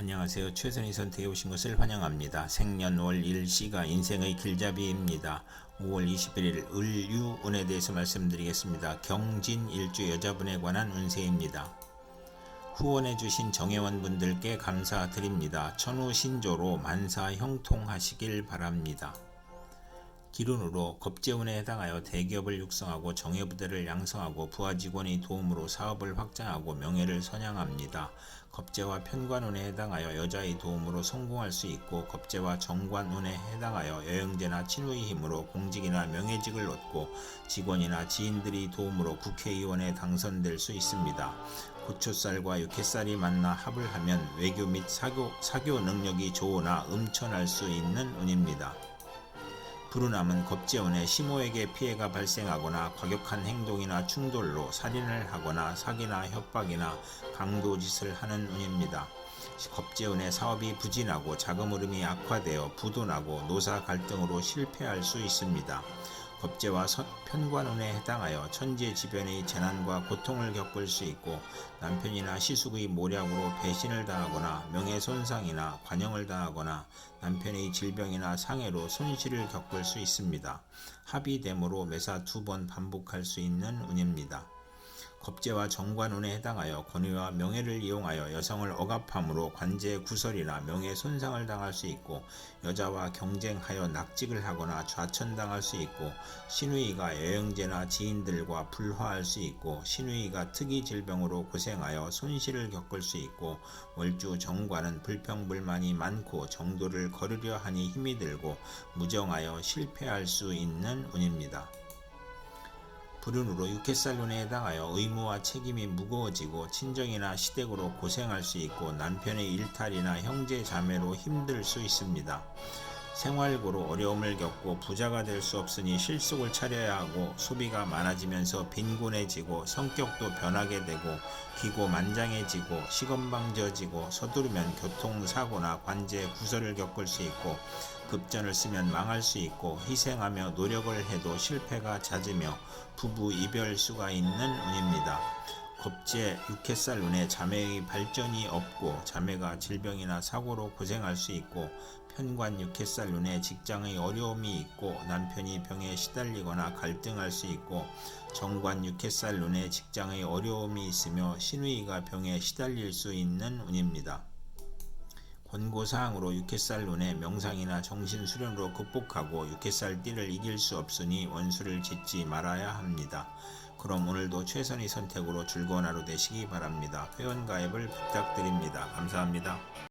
안녕하세요. 최선희 선택에 오신 것을 환영합니다. 생년월 일시가 인생의 길잡이입니다. 5월 21일 을유운에 대해서 말씀드리겠습니다. 경진 일주 여자분에 관한 운세입니다. 후원해 주신 정회원 분들께 감사드립니다. 천우신조로 만사 형통하시길 바랍니다. 기론으로 겁재운에 해당하여 대기업을 육성하고 정예부대를 양성하고 부하 직원의 도움으로 사업을 확장하고 명예를 선양합니다. 겁재와 편관운에 해당하여 여자의 도움으로 성공할 수 있고 겁재와 정관운에 해당하여 여영제나 친우의 힘으로 공직이나 명예직을 얻고 직원이나 지인들의 도움으로 국회의원에 당선될 수 있습니다. 고초살과 육회살이 만나 합을 하면 외교 및 사교, 사교 능력이 좋으나 음천할 수 있는 운입니다. 불운함은 겁재운에 시모에게 피해가 발생하거나 과격한 행동이나 충돌로 살인을 하거나 사기나 협박이나 강도짓을 하는 운입니다. 겁재운의 사업이 부진하고 자금 흐름이 악화되어 부도나고 노사 갈등으로 실패할 수 있습니다. 선- 편관운에 해당하여 천재지변의 재난과 고통을 겪을 수 있고 남편이나 시숙의 모략으로 배신을 당하거나 명예손상이나 관영을 당하거나 남편의 질병이나 상해로 손실을 겪을 수 있습니다. 합의됨으로 매사 두 번 반복할 수 있는 운입니다. 겁재와 정관운에 해당하여 권위와 명예를 이용하여 여성을 억압함으로 관제 구설이나 명예 손상을 당할 수 있고 여자와 경쟁하여 낙직을 하거나 좌천당할 수 있고 신우이가 여영제나 지인들과 불화할 수 있고 신우이가 특이 질병으로 고생하여 손실을 겪을 수 있고 월주 정관은 불평불만이 많고 정도를 거르려 하니 힘이 들고 무정하여 실패할 수 있는 운입니다. 불운으로 육회살론에 해당하여 의무와 책임이 무거워지고 친정이나 시댁으로 고생할 수 있고 남편의 일탈이나 형제 자매로 힘들 수 있습니다. 생활고로 어려움을 겪고 부자가 될 수 없으니 실속을 차려야 하고 소비가 많아지면서 빈곤해지고 성격도 변하게 되고 기고 만장해지고 시건방져지고 서두르면 교통사고나 관제 구설을 겪을 수 있고 급전을 쓰면 망할 수 있고 희생하며 노력을 해도 실패가 잦으며 부부 이별 수가 있는 운입니다. 겁제 육회살 운에 자매의 발전이 없고 자매가 질병이나 사고로 고생할 수 있고 편관 육회살 운에 직장의 어려움이 있고 남편이 병에 시달리거나 갈등할 수 있고 정관 육회살 운에 직장의 어려움이 있으며 신우이가 병에 시달릴 수 있는 운입니다. 권고사항으로 육회살 눈에 명상이나 정신수련으로 극복하고 육회살 띠를 이길 수 없으니 원수를 짓지 말아야 합니다. 그럼 오늘도 최선의 선택으로 즐거운 하루 되시기 바랍니다. 회원가입을 부탁드립니다. 감사합니다.